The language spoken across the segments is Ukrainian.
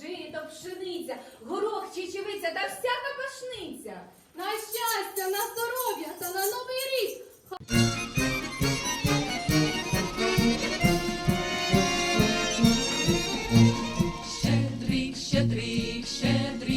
жито, пшениця, горох, чечевиця та всяка пашниця. На щастя, на здоров'я та на новий рік. Щедрик, щедрик, щедрик.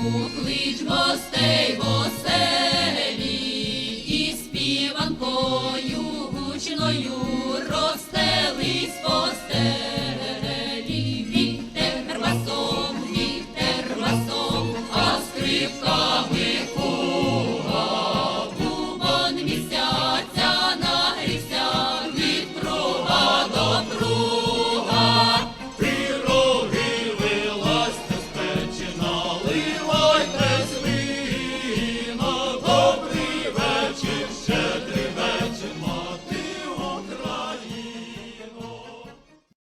Клич гостей в і співанкою гучною